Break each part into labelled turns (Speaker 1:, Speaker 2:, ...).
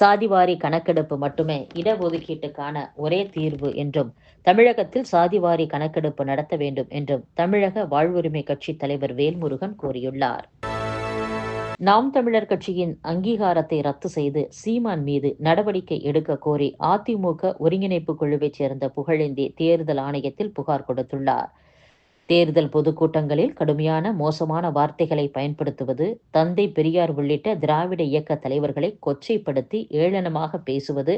Speaker 1: சாதிவாரி கணக்கெடுப்பு மட்டுமே இடஒதுக்கீட்டுக்கான ஒரே தீர்வு என்றும் தமிழகத்தில் சாதிவாரி கணக்கெடுப்பு நடத்த வேண்டும் என்றும் தமிழக வாழ்வுரிமை கட்சி தலைவர் வேல்முருகன் கூறியுள்ளார். நாம் தமிழர் கட்சியின் அங்கீகாரத்தை ரத்து செய்து சீமான் மீது நடவடிக்கை எடுக்க கோரி அதிமுக ஒருங்கிணைப்பு குழுவைச் சேர்ந்த புகழேந்தி தேர்தல் ஆணையத்தில் புகார் கொடுத்துள்ளார். தேர்தல் பொதுக்கூட்டங்களில் கடுமையான மோசமான வார்த்தைகளை பயன்படுத்துவது தந்தை பெரியார் உள்ளிட்ட திராவிட இயக்க தலைவர்களை கொச்சைப்படுத்தி ஏளனமாக பேசுவது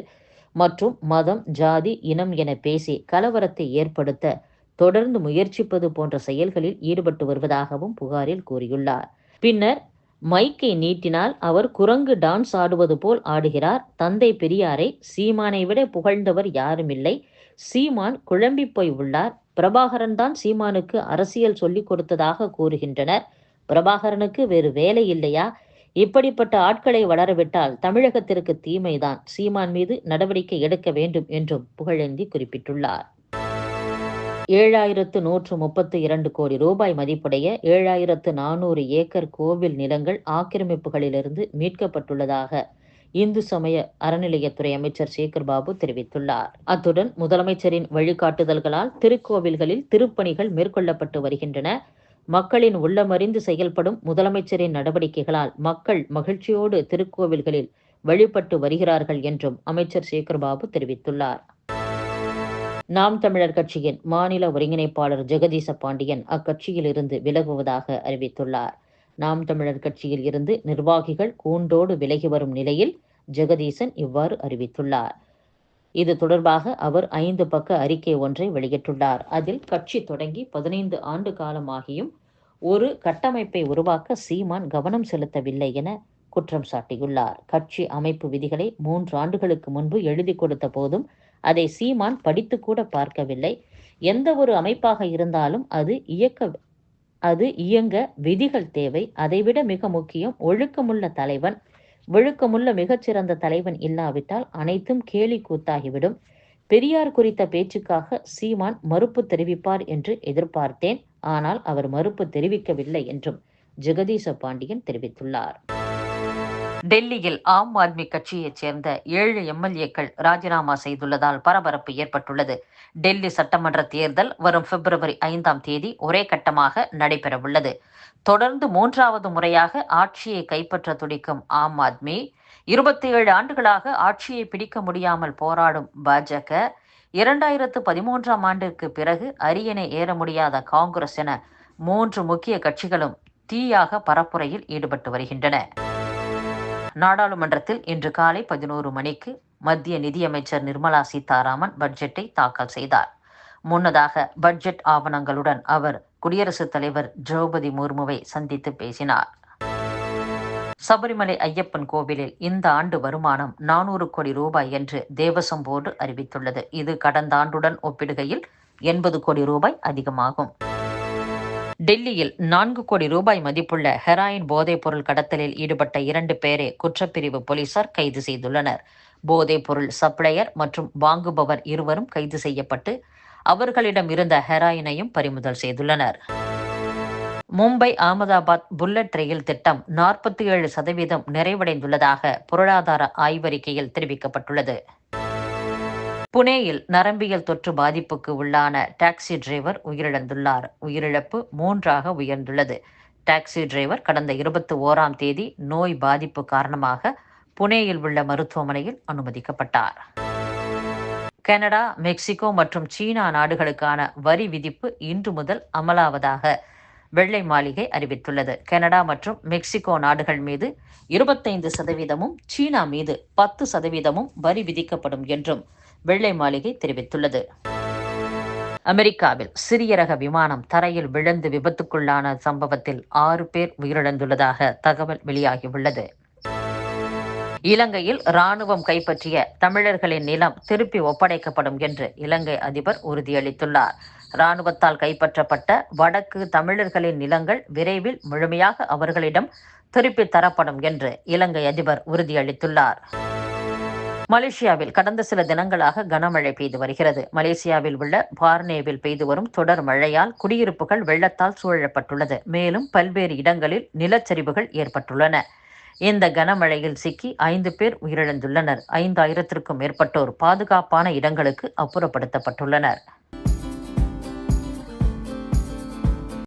Speaker 1: மற்றும் மதம் ஜாதி இனம் என பேசி கலவரத்தை ஏற்படுத்த தொடர்ந்து முயற்சிப்பது போன்ற செயல்களில் ஈடுபட்டு வருவதாகவும் புகாரில் கூறியுள்ளார். பின்னர் மைக்கை நீட்டினால் அவர் குரங்கு டான்ஸ் ஆடுவது போல் ஆடுகிறார். தந்தை பெரியாரை சீமானை விட புகழ்ந்தவர் யாருமில்லை. சீமான் குழம்பி போய் உள்ளார். பிரபாகரன் தான் சீமானுக்கு அரசியல் சொல்லிக் கொடுத்ததாக கூறுகின்றனர். பிரபாகரனுக்கு வேறு வேலை இல்லையா? இப்படிப்பட்ட ஆட்களை வளரவிட்டால் தமிழகத்திற்கு தீமைதான். சீமான் மீது நடவடிக்கை எடுக்க வேண்டும் என்றும் புகழேந்தி குறிப்பிட்டுள்ளார். ஏழாயிரத்து நூற்று முப்பத்து இரண்டு கோடி ரூபாய் மதிப்புடைய ஏழாயிரத்து நானூறு ஏக்கர் கோவில் நிலங்கள் ஆக்கிரமிப்புகளிலிருந்து மீட்கப்பட்டுள்ளதாக இந்து சமய அறநிலையத்துறை அமைச்சர் சேகர் பாபு தெரிவித்துள்ளார். அத்துடன் முதலமைச்சரின் வழிகாட்டுதல்களால் திருக்கோவில்களில் திருப்பணிகள் மேற்கொள்ளப்பட்டு வருகின்றன. மக்களின் உள்ளமறிந்து செயல்படும் முதலமைச்சரின் நடவடிக்கைகளால் மக்கள் மகிழ்ச்சியோடு திருக்கோவில்களில் வழிபட்டு வருகிறார்கள் என்றும் அமைச்சர் சேகர்பாபு தெரிவித்துள்ளார். நாம் தமிழர் கட்சியின் மாநில ஒருங்கிணைப்பாளர் ஜெகதீச பாண்டியன் அக்கட்சியில் இருந்து விலகுவதாக அறிவித்துள்ளார். நாம் தமிழர் கட்சியில் இருந்து நிர்வாகிகள் கூண்டோடு விலகி வரும் நிலையில் ஜெகதீசன் இவ்வாறு அறிவித்துள்ளார். இது தொடர்பாக அவர் ஐந்து பக்க அறிக்கை ஒன்றை வெளியிட்டுள்ளார். அதில் கட்சி தொடங்கி பதினைந்து ஆண்டு காலமாகியும் ஒரு கட்டமைப்பை உருவாக்க சீமான் கவனம் செலுத்தவில்லை என குற்றம் சாட்டியுள்ளார். கட்சி அமைப்பு விதிகளை மூன்று ஆண்டுகளுக்கு முன்பு எழுதி கொடுத்த போதும் அதை சீமான் படித்து கூட பார்க்கவில்லை. எந்த ஒரு அமைப்பாக இருந்தாலும் அது இயக்க அது இயங்க விதிகள் தேவை. அதைவிட மிக முக்கியம் ஒழுக்கமுள்ள தலைவன். ஒழுக்கமுள்ள மிகச்சிறந்த தலைவன் இல்லாவிட்டால் அனைத்தும் கேலி கூத்தாகிவிடும். பெரியார் குறித்த பேச்சுக்காக சீமான் மறுப்பு தெரிவிப்பார் என்று எதிர்பார்த்தேன். ஆனால் அவர் மறுப்பு தெரிவிக்கவில்லை என்றும் ஜெகதீச பாண்டியன் தெரிவித்துள்ளார். டெல்லியில் ஆம் ஆத்மி கட்சியைச் சேர்ந்த ஏழு எம்எல்ஏக்கள் ராஜினாமா செய்துள்ளதால் பரபரப்பு ஏற்பட்டுள்ளது. டெல்லி சட்டமன்ற தேர்தல் வரும் பிப்ரவரி ஐந்தாம் தேதி ஒரே கட்டமாக நடைபெறவுள்ளது. தொடர்ந்து மூன்றாவது முறையாக ஆட்சியை கைப்பற்ற துடிக்கும் ஆம் ஆத்மி இருபத்தி ஏழு ஆண்டுகளாக ஆட்சியை பிடிக்க முடியாமல் போராடும் பாஜக இரண்டாயிரத்து பதிமூன்றாம் ஆண்டிற்கு பிறகு அரியணை ஏற முடியாத காங்கிரஸ் என மூன்று முக்கிய கட்சிகளும் தீயாக பரப்புரையில் ஈடுபட்டு வருகின்றன. நாடாளுமன்றத்தில் இன்று காலை பதினோரு மணிக்கு மத்திய நிதியமைச்சர் நிர்மலா சீதாராமன் பட்ஜெட்டை தாக்கல் செய்தார். முன்னதாக பட்ஜெட் ஆவணங்களுடன் அவர் குடியரசுத் தலைவர் திரௌபதி முர்முவை சந்தித்து பேசினார். சபரிமலை ஐயப்பன் கோவிலில் இந்த ஆண்டு வருமானம் நானூறு கோடி ரூபாய் என்று தேவசம் போர்டு அறிவித்துள்ளது. இது கடந்த ஆண்டுடன் ஒப்பிடுகையில் எண்பது கோடி ரூபாய் அதிகமாகும். டெல்லியில் நான்கு கோடி ரூபாய் மதிப்புள்ள ஹெராயின் போதைப் பொருள் கடத்தலில் ஈடுபட்ட இரண்டு பேரை குற்றப்பிரிவு போலீசார் கைது செய்துள்ளனர். போதைப் பொருள் சப்ளையர் மற்றும் வாங்குபவர் இருவரும் கைது செய்யப்பட்டு அவர்களிடம் இருந்த ஹெராயினையும் பறிமுதல் செய்துள்ளனர். மும்பை அகமதாபாத் புல்லட் ரயில் திட்டம் நாற்பத்தி ஏழு சதவீதம் நிறைவடைந்துள்ளதாக பொருளாதார ஆய்வறிக்கையில் தெரிவிக்கப்பட்டுள்ளது. புனேயில் நரம்பியல் தொற்று பாதிப்புக்கு உள்ளான டாக்ஸி டிரைவர் உயிரிழந்துள்ளார். உயிரிழப்பு மூன்றாக உயர்ந்துள்ளது. டாக்ஸி டிரைவர் கடந்த இருபத்தி ஓராம் தேதி நோய் பாதிப்பு காரணமாக புனேயில் உள்ள மருத்துவமனையில் அனுமதிக்கப்பட்டார். கனடா மெக்சிகோ மற்றும் சீனா நாடுகளுக்கான வரி விதிப்பு இன்று முதல் அமலாவதாக வெள்ளை மாளிகை அறிவித்துள்ளது. கனடா மற்றும் மெக்சிகோ நாடுகள் மீது இருபத்தைந்து சதவீதமும் சீனா மீது பத்து சதவீதமும் வரி விதிக்கப்படும் என்றும் வெள்ளை மாளிகை தெரிவித்துள்ளது. அமெரிக்காவில் சிறிய ரக விமானம் தரையில் விழுந்து விபத்துக்குள்ளான சம்பவத்தில் ஆறு பேர் உயிரிழந்துள்ளதாக தகவல் வெளியாகியுள்ளது. இலங்கையில் ராணுவம் கைப்பற்றிய தமிழர்களின் நிலம் திருப்பி ஒப்படைக்கப்படும் என்று இலங்கை அதிபர் உறுதியளித்துள்ளார். ராணுவத்தால் கைப்பற்றப்பட்ட வடக்கு தமிழர்களின் நிலங்கள் விரைவில் முழுமையாக அவர்களிடம் திருப்பி தரப்படும் என்று இலங்கை அதிபர் உறுதியளித்துள்ளார். மலேசியாவில் கடந்த சில தினங்களாக கனமழை பெய்து வருகிறது. மலேசியாவில் உள்ள பார்னேவில் பெய்து வரும் தொடர் மழையால் குடியிருப்புகள் வெள்ளத்தால் சூழப்பட்டுள்ளது. மேலும் பல்வேறு இடங்களில் நிலச்சரிவுகள் ஏற்பட்டுள்ளன. இந்த கனமழையில் சிக்கி ஐந்து பேர் உயிரிழந்துள்ளனர். ஐந்தாயிரத்திற்கும் மேற்பட்டோர் பாதுகாப்பான இடங்களுக்கு அப்புறப்படுத்தப்பட்டுள்ளனர்.